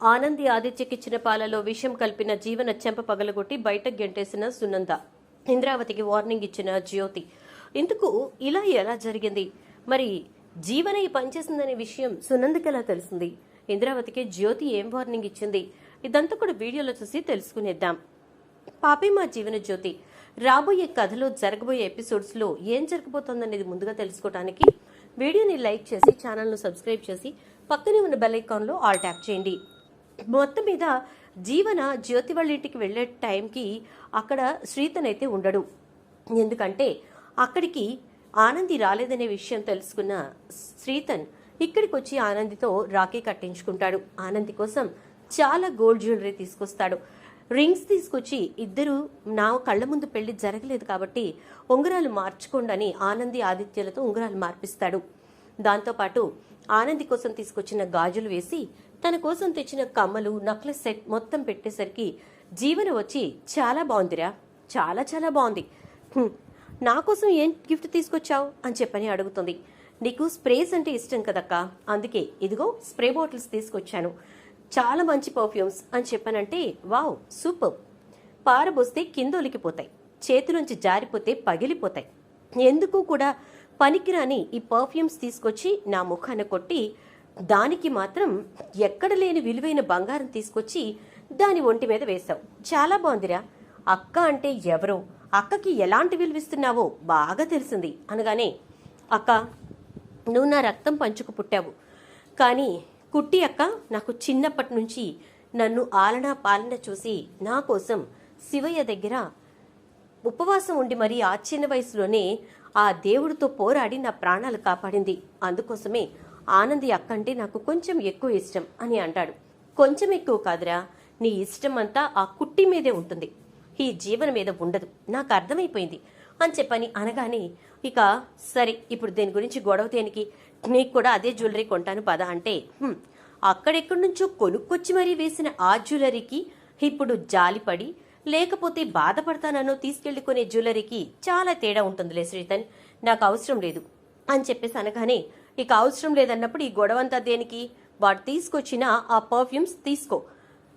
ఆనంది ఆదిత్యకిచ్చిన పాలలో విషం కలిపిన జీవన చెంప పగలగొట్టి బయటకు గెంటేసిన సునంద. ఇంద్రావతికి వార్నింగ్ ఇచ్చిన జ్యోతి. ఇందుకు ఇలా ఎలా జరిగింది? మరి జీవన ఈ పనిచేసిందనే విషయం సునందకి ఎలా తెలిసింది? ఇంద్రావతికి జ్యోతి ఏం వార్నింగ్ ఇచ్చింది? ఇదంతా కూడా వీడియోలో చూసి తెలుసుకునేద్దాం. పాపే మా జీవన జ్యోతి. రాబోయే కథలో జరగబోయే ఎపిసోడ్స్లో ఏం జరగబోతోందనేది ముందుగా తెలుసుకోవడానికి వీడియోని లైక్ చేసి ఛానల్ను సబ్స్క్రైబ్ చేసి పక్కనే ఉన్న బెల్ ఐకాన్లో ఆల్ ట్యాప్ చేయండి. మొత్తం మీద జీవన జ్యోతి వాళ్ళ ఇంటికి వెళ్ళే టైంకి అక్కడ శ్రీతన్ అయితే ఉండడు. ఎందుకంటే అక్కడికి ఆనంది రాలేదనే విషయం తెలుసుకున్న శ్రీతన్ ఇక్కడికి వచ్చి ఆనందితో రాఖీ కట్టించుకుంటాడు. ఆనంది కోసం చాలా గోల్డ్ జ్యువెలరీ తీసుకొస్తాడు. రింగ్స్ తీసుకొచ్చి ఇద్దరు నా కళ్ళ ముందు పెళ్ళి జరగలేదు కాబట్టి ఉంగరాలు మార్చుకోండి అని ఆనంది ఆదిత్యలతో ఉంగరాలు మార్పిస్తాడు. దాంతోపాటు ఆనంది కోసం తీసుకొచ్చిన గాజులు వేసి తన కోసం తెచ్చిన కమ్మలు నక్లెస్ సెట్ మొత్తం పెట్టేసరికి జీవన వచ్చి చాలా బాగుందిరా. చాలా చాలా బాగుంది. నా కోసం ఏం గిఫ్ట్ తీసుకొచ్చావు? అని చెప్పని అడుగుతుంది. నీకు స్ప్రేస్ అంటే ఇష్టం కదక్కా? అందుకే ఇదిగో స్ప్రే బాటిల్స్ తీసుకొచ్చాను. చాలా మంచి పర్ఫ్యూమ్స్ అని చెప్పానంటే వావ్ సూపర్. పారబోస్తే కింద ఒలికిపోతాయి. చేతిలోంచి జారిపోతే పగిలిపోతాయి. ఎందుకు కూడా పనికిరాని ఈ పర్ఫ్యూమ్స్ తీసుకొచ్చి నా ముఖాన కొట్టి దానికి మాత్రం ఎక్కడ లేని విలువైన బంగారం తీసుకొచ్చి దాని ఒంటి మీద వేశావు. చాలా బాగుందిరా. అక్క అంటే ఎవరో అక్కకి ఎలాంటి విలువిస్తున్నావో బాగా తెలిసింది. అనగానే అక్క నువ్వు నా రక్తం పంచుకు పుట్టావు. కానీ కుట్టి అక్క నాకు చిన్నప్పటి నుంచి నన్ను ఆలనా పాలన చూసి నా కోసం శివయ్య దగ్గర ఉపవాసం ఉండి మరి ఆ చిన్న వయసులోనే ఆ దేవుడితో పోరాడి నా ప్రాణాలు కాపాడింది. అందుకోసమే ఆనంది అక్కంటే నాకు కొంచెం ఎక్కువ ఇష్టం అని అంటాడు. కొంచెం ఎక్కువ కాదురా. నీ ఇష్టం అంతా ఆ కుట్టి మీదే ఉంటుంది. ఈ జీవన మీద ఉండదు. నాకు అర్థమైపోయింది అని చెప్పని అనగానే ఇక సరే ఇప్పుడు దీని గురించి గొడవ దేనికి? నీకు కూడా అదే జ్యువెలరీ కొంటాను పద అంటే అక్కడెక్కడి నుంచో కొనుక్కొచ్చి మరీ వేసిన ఆ జ్యువెలరీకి ఇప్పుడు జాలిపడి లేకపోతే బాధపడతానో తీసుకెళ్ళి కొనే జ్యువెలరీకి చాలా తేడా ఉంటుందిలే శ్రీతన్ నాకు అవసరం లేదు అని చెప్పేసి అనగానే ఇక అవసరం లేదన్నప్పుడు ఈ గొడవంతా దేనికి? వాడు తీసుకొచ్చిన ఆ పర్ఫ్యూమ్స్ తీసుకో.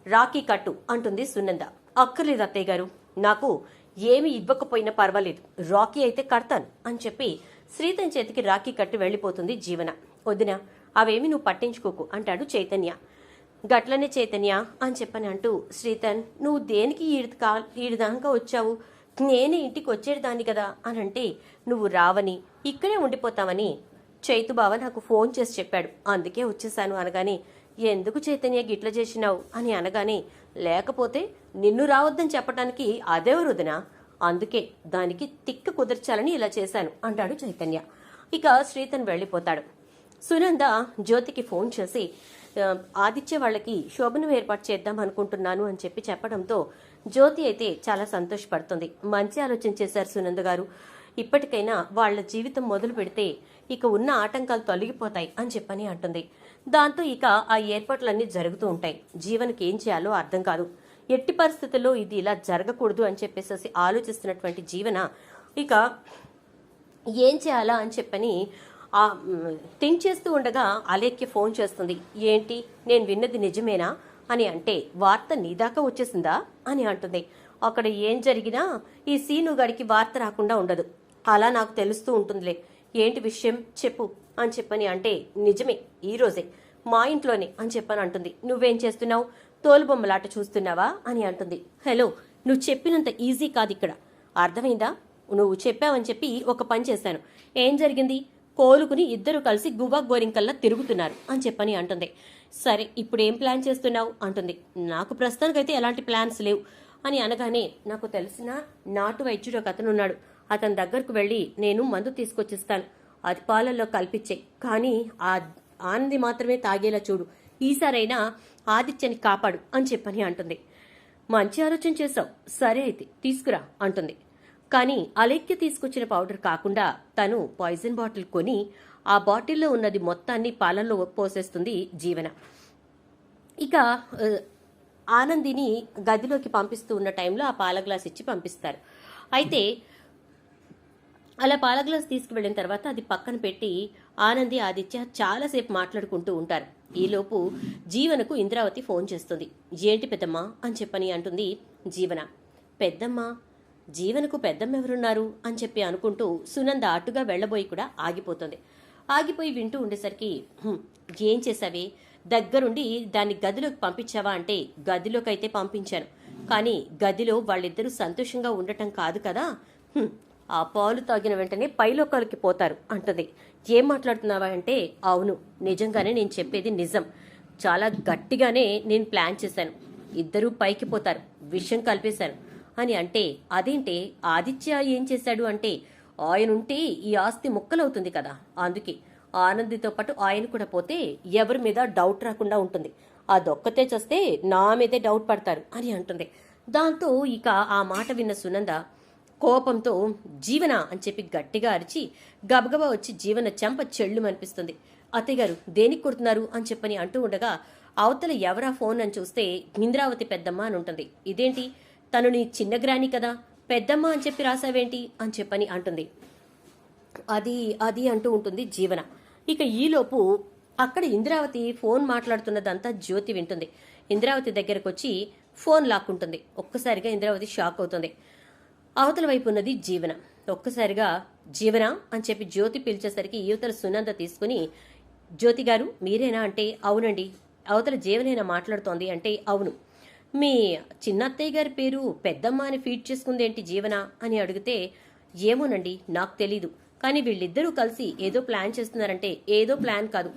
రాఖీ కట్టు అంటుంది సునంద అక్కర్లేదు అత్తయ్య గారు? నాకు ఏమి ఇవ్వకపోయినా పర్వాలేదు. రాఖీ అయితే కడతాను అని చెప్పి శ్రీతన్ చేతికి రాఖీ కట్టి వెళ్ళిపోతుంది జీవన. వదిన అవేమి నువ్వు పట్టించుకోకు అంటాడు చైతన్య. గట్లనే చైతన్య అని చెప్పని అంటూ శ్రీతన్ నువ్వు దేనికి ఈడు కా ఈడిదాకా వచ్చావు? నేనే ఇంటికి వచ్చేదాన్ని కదా అని అంటే నువ్వు రావని ఇక్కడే ఉండిపోతావని చైతు బావ నాకు ఫోన్ చేసి చెప్పాడు. అందుకే వచ్చేసాను అనగానే ఎందుకు చైతన్య గిట్ల చేసినావు? అని అనగానే లేకపోతే నిన్ను రావద్దని చెప్పటానికి అదే వృదన అందుకే దానికి తిక్క కుదర్చాలని ఇలా చేశాను అంటాడు చైతన్య. ఇక శ్రీతన్ వెళ్ళిపోతాడు. సునంద జ్యోతికి ఫోన్ చేసి ఆదిత్య వాళ్ళకి శోభను ఏర్పాటు చేద్దాం అనుకుంటున్నాను అని చెప్పి చెప్పడంతో జ్యోతి అయితే చాలా సంతోషపడుతుంది. మంచి ఆలోచన చేశారు సునంద గారు. ఇప్పటికైనా వాళ్ళ జీవితం మొదలు పెడితే ఇక ఉన్న ఆటంకాలు తొలగిపోతాయి అని చెప్పని అంటుంది. దాంతో ఇక ఆ ఏర్పాట్లన్నీ జరుగుతూ ఉంటాయి. జీవనకి ఏం చేయాలో అర్థం కాదు. ఎట్టి పరిస్థితుల్లో ఇది ఇలా జరగకూడదు అని చెప్పేసి ఆలోచిస్తున్నటువంటి జీవన ఇక ఏం చేయాలా అని చెప్పని ఆ థింక్ చేస్తూ ఉండగా అలేఖ్య ఫోన్ చేస్తుంది. ఏంటి? నేను విన్నది నిజమేనా? అని అంటే వార్త నీ దాకా వచ్చేసిందా? అని అంటుంది. అక్కడ ఏం జరిగినా ఈ సీను గడికి వార్త రాకుండా ఉండదు. అలా నాకు తెలుస్తూ ఉంటుందిలే. ఏంటి విషయం? చెప్పు అని చెప్పని అంటే నిజమే ఈరోజే మా ఇంట్లోనే అని చెప్పని అంటుంది. నువ్వేం చేస్తున్నావు? తోలుబొమ్మలాట చూస్తున్నావా? అని అంటుంది. హలో నువ్వు చెప్పినంత ఈజీ కాదు ఇక్కడ. అర్థమైందా? నువ్వు చెప్పావని చెప్పి ఒక పని చేశాను. ఏం జరిగింది? కోలుకుని ఇద్దరు కలిసి గువ్వా గోరింకల్లా తిరుగుతున్నారు అని చెప్పని అంటుంది. సరే ఇప్పుడు ఏం ప్లాన్ చేస్తున్నావు? అంటుంది. నాకు ప్రస్తుతానికైతే ఎలాంటి ప్లాన్స్ లేవు. అని అనగానే నాకు తెలిసిన నాటు వైద్యుడు ఒక అతను ఉన్నాడు. అతని దగ్గరకు వెళ్ళి నేను మందు తీసుకొచ్చిస్తాను. అది పాలల్లో కల్పించే. కానీ ఆ ఆనంది మాత్రమే తాగేలా చూడు. ఈసారైనా ఆదిత్యని కాపాడు అని చెప్పని అంటుంది. మంచి ఆలోచన చేశావు. సరే అయితే తీసుకురా అంటుంది. కానీ అలేఖ్య తీసుకొచ్చిన పౌడర్ కాకుండా తను పాయిజన్ బాటిల్ కొని ఆ బాటిల్లో ఉన్నది మొత్తాన్ని పాలల్లో పోసేస్తుంది జీవన. ఇక ఆనందిని గదిలోకి పంపిస్తూ ఉన్న టైంలో ఆ పాల గ్లాస్ ఇచ్చి పంపిస్తారు. అయితే అలా పాల గ్లాస్ తీసుకువెళ్ళిన తర్వాత అది పక్కన పెట్టి ఆనంది ఆదిత్య చాలాసేపు మాట్లాడుకుంటూ ఉంటారు. ఈలోపు జీవనకు ఇంద్రావతి ఫోన్ చేస్తుంది. ఏంటి పెద్దమ్మ? అని చెప్పని అంటుంది జీవన. పెద్దమ్మ జీవనకు పెద్దమ్మ ఎవరున్నారు? అని చెప్పి అనుకుంటూ సునంద అటుగా వెళ్ళబోయి కూడా ఆగిపోతుంది. ఆగిపోయి వింటూ ఉండేసరికి ఏం చేసావే దగ్గరుండి దాన్ని గదిలోకి పంపించావా? అంటే గదిలోకి అయితే పంపించాను. కానీ గదిలో వాళ్ళిద్దరూ సంతోషంగా ఉండటం కాదు కదా? ఆ పాలు తాగిన వెంటనే పైలోకాలకి పోతారు అంటుంది. ఏం మాట్లాడుతున్నావా అంటే అవును నిజంగానే నేను చెప్పేది నిజం. చాలా గట్టిగానే నేను ప్లాన్ చేశాను. ఇద్దరూ పైకి పోతారు విషయం కలిపేశాను అని అంటే అదేంటే ఆదిత్య ఏం చేశాడు అంటే ఆయన ఉంటే ఈ ఆస్తి ముక్కలవుతుంది కదా అందుకే. ఆనందితో పాటు ఆయన కూడా పోతే ఎవరి మీద డౌట్ రాకుండా ఉంటుంది. అదొక్కతే చేస్తే నా మీదే డౌట్ పడతారు అని అంటుంది. దాంతో ఇక ఆ మాట విన్న సునంద కోపంతో జీవన అని చెప్పి గట్టిగా అరిచి గబగబా వచ్చి జీవన చెంప చెళ్ళు అనిపిస్తుంది అత్తయ్య గారు దేనికి కొడుతున్నారు అని చెప్పని అంటూ ఉండగా అవతల ఎవరా ఫోన్ అని చూస్తే ఇంద్రావతి పెద్దమ్మ అని ఉంటుంది. ఇదేంటి? తను నీ చిన్న గ్రాని కదా పెద్దమ్మ అని చెప్పి రాసావేంటి అని చెప్పని అంటుంది. అది అది అంటూ ఉంటుంది జీవన. ఇక ఈలోపు అక్కడ ఇంద్రావతి ఫోన్ మాట్లాడుతున్నదంతా జ్యోతి వింటుంది. ఇంద్రావతి దగ్గరకు వచ్చి ఫోన్ లాక్కుంటుంది. ఒక్కసారిగా ఇంద్రావతి షాక్ అవుతుంది. అవతల వైపు ఉన్నది జీవన. ఒక్కసారిగా జీవన అని చెప్పి జ్యోతి పిలిచేసరికి యువతల సునంద తీసుకుని జ్యోతి గారు మీరేనా? అంటే అవునండి. అవతల జీవనేనా మాట్లాడుతోంది? అంటే అవును. మీ చిన్నత్తయ్య గారి పేరు పెద్దమ్మ అని ఫీడ్ చేసుకుంది ఏంటి జీవన? అని అడిగితే ఏమోనండి నాకు తెలీదు. కానీ వీళ్ళిద్దరూ కలిసి ఏదో ప్లాన్ చేస్తున్నారంటే ఏదో ప్లాన్ కాదు.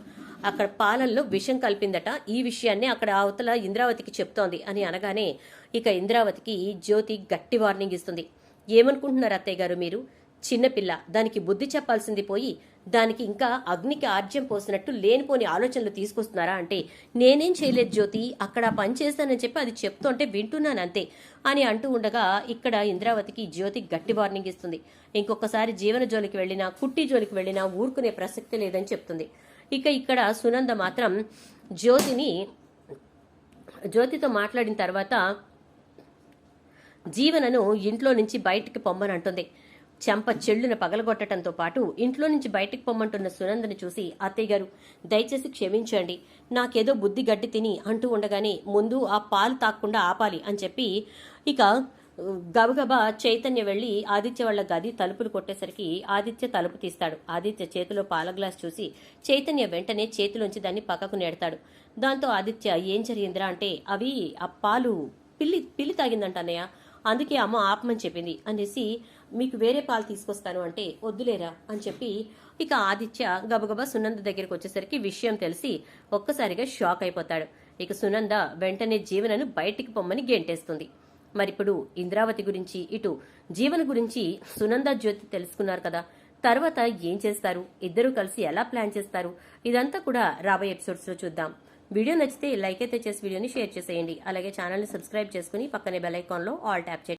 అక్కడ పాలల్లో విషం కలిపిందట. ఈ విషయాన్ని అక్కడ అవతల ఇంద్రావతికి చెప్తోంది. అని అనగానే ఇక ఇంద్రావతికి జ్యోతి గట్టి వార్నింగ్ ఇస్తుంది. ఏమనుకుంటున్నారు అత్తయ్య గారు మీరు? చిన్నపిల్ల దానికి బుద్ధి చెప్పాల్సింది పోయి దానికి ఇంకా అగ్నికి ఆర్జ్యం పోసినట్టు లేనిపోని ఆలోచనలు తీసుకొస్తున్నారా అంటే నేనేం చేయలేదు జ్యోతి అక్కడ ఆ పని చేశానని చెప్పి అది చెప్తుంటే వింటున్నాను అంతే అని అంటూ ఉండగా ఇక్కడ ఇంద్రావతికి జ్యోతి గట్టి వార్నింగ్ ఇస్తుంది. ఇంకొకసారి జీవన జోలికి వెళ్ళినా కుట్టి జోలికి వెళ్ళినా ఊరుకునే ప్రసక్తి లేదని చెప్తుంది. ఇక ఇక్కడ సునంద మాత్రం జ్యోతిని జ్యోతితో మాట్లాడిన తర్వాత జీవనను ఇంట్లో నుంచి బయటికి పొమ్మని అంటుంది. చెంప చెల్లును పగలగొట్టడంతో పాటు ఇంట్లో నుంచి బయటికి పొమ్మంటున్న సునందని చూసి అత్తయ్య గారు దయచేసి క్షమించండి. నాకేదో బుద్ధి గడ్డి తిని అంటూ ఉండగానే ముందు ఆ పాలు తాక్కుండా ఆపాలి అని చెప్పి ఇక గబగబా చైతన్య వెళ్ళి ఆదిత్య వాళ్ళ గది తలుపులు కొట్టేసరికి ఆదిత్య తలుపు తీస్తాడు. ఆదిత్య చేతిలో పాల గ్లాస్ చూసి చైతన్య వెంటనే చేతిలోంచి దాన్ని పక్కకు నెడతాడు. దాంతో ఆదిత్య ఏం జరిగిందిరా? అంటే అవి ఆ పాలు పిల్లి పిల్లి తాగిందంట అన్నయ్య. అందుకే అమ్మ ఆపమని చెప్పింది. అనేసి మీకు వేరే పాలు తీసుకొస్తాను అంటే వద్దులేరా అని చెప్పి ఇక ఆదిత్య గబగబా సునంద దగ్గరికి వచ్చేసరికి విషయం తెలిసి ఒక్కసారిగా షాక్ అయిపోతాడు. ఇక సునంద వెంటనే జీవనను బయటికి పొమ్మని గెంటేస్తుంది. మరిప్పుడు ఇంద్రావతి గురించి ఇటు జీవన గురించి సునంద జ్యోతి తెలుసుకున్నారు కదా. తర్వాత ఏం చేస్తారు? ఇద్దరూ కలిసి ఎలా ప్లాన్ చేస్తారు? ఇదంతా కూడా రాబోయే ఎపిసోడ్స్లో చూద్దాం. వీడియో నచ్చితే లైక్ అయితే చేసి వీడియోని షేర్ చేసేయండి. అలాగే ఛానల్ని సబ్స్క్రైబ్ చేసుకుని పక్కనే బెల్ ఐకాన్లో ఆల్ ట్యాప్ చేయండి.